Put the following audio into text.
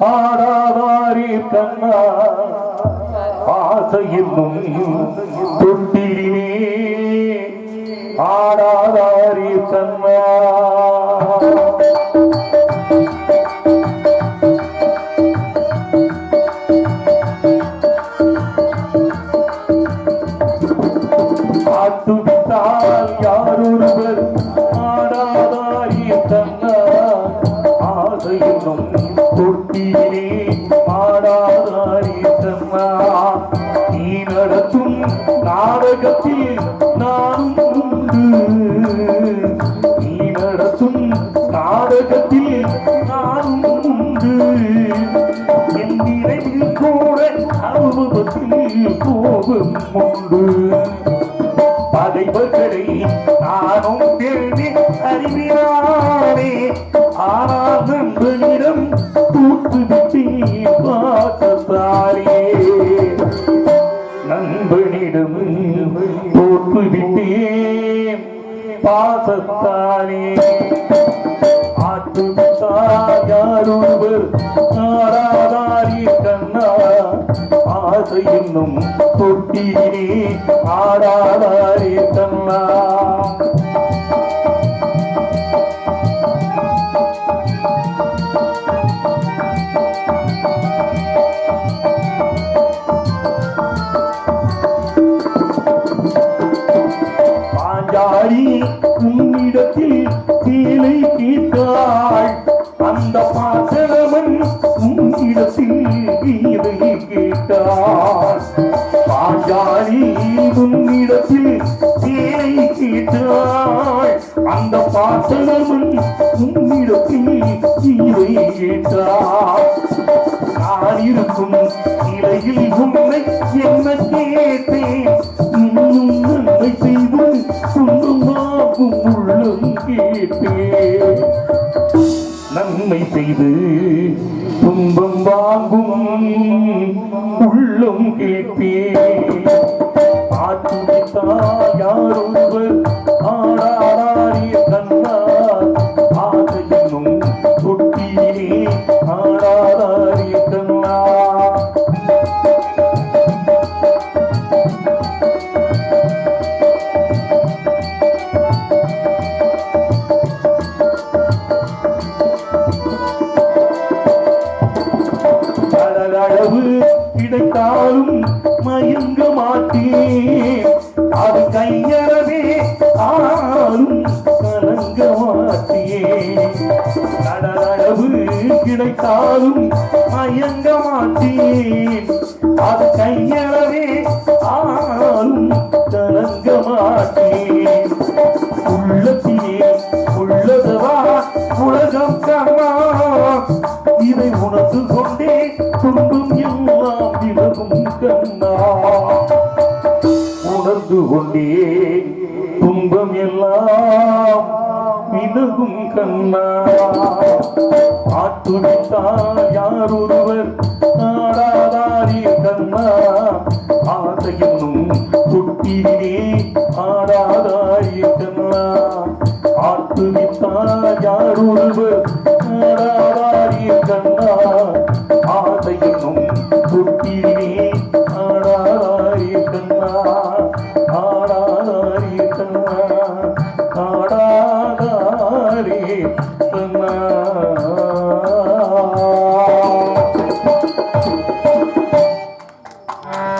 ஆடாதாரி கண்ணா ஆசையிலும் தொட்டிலே ஆடாதாரி கண்ணா ஆட்டுவிட்டால் யாரொருவர் தொட்டிலே ஆடாதாரி நீ நடத்தும் நாடகத்தில் நானும் உண்டு. நீ நடத்தும் நாடகத்தில் நானும் உண்டு. என் கூட அனுபவத்தில் கோபம் உண்டு. பகைவர்களை நானும் தேடி அறிவினாரே ஆனால் தூத்து விட்டேன் பாசத்தாரே நண்பனிடம் தோற்று விட்டேன் பாசத்தாரே ஆற்றுத்தாயாரொருவர் ஆராதாரி கண்ணா ஆசை என்னும் தொட்டிலே ஆடாதாரி கண்ணா உன்னிடத்தில் கீழை கேட்டாள் அந்த பாசனவன் உன்னிடத்தில் கீழை கேட்டாள். பாஞ்சாலி உன்னிடத்தில் கீழை கேட்டாள் அந்த பாசனவன் உன்னிடத்தில் கீழை கேட்டாள். நான் இருக்கும் நிலையில் உன்னை என்ன கேட்டேன்? இன்னும் நன்மை செய்து துன்பமாகும் உள்ளம் கேட்டேன் நன்மை செய்து துன்பம் வாங்கும் உள்ளும் கேட்டே கிடைத்தாலும் மயங்க மாட்டேன். அது கையறவே ஆனாலும் கலங்க மாட்டேன். கடலளவு கிடைத்தாலும் மயங்க மாட்டேன். அது கையறவே ஆனாலும் கலங்க மாட்டேன். உள்ளத்திலே உள்ளதவா உலகம் கண்ணா இதை உணர்ந்து கொண்டே துன்பம் கண்ணா. உணர்ந்து கொண்டே துன்பம் எல்லாம் விலகும் கண்ணா. ஆற்றுவித்தால் யார் ஒருவர் ஆடாதாரி கண்ணா. ஆசையும் தொட்டிலே ஆடாதாரி கண்ணா. ஆற்றுவித்தால் யார் ஒருவர் ஆடாதாரி கண்ணா. ஆசையும் தொட்டிலே 风啊。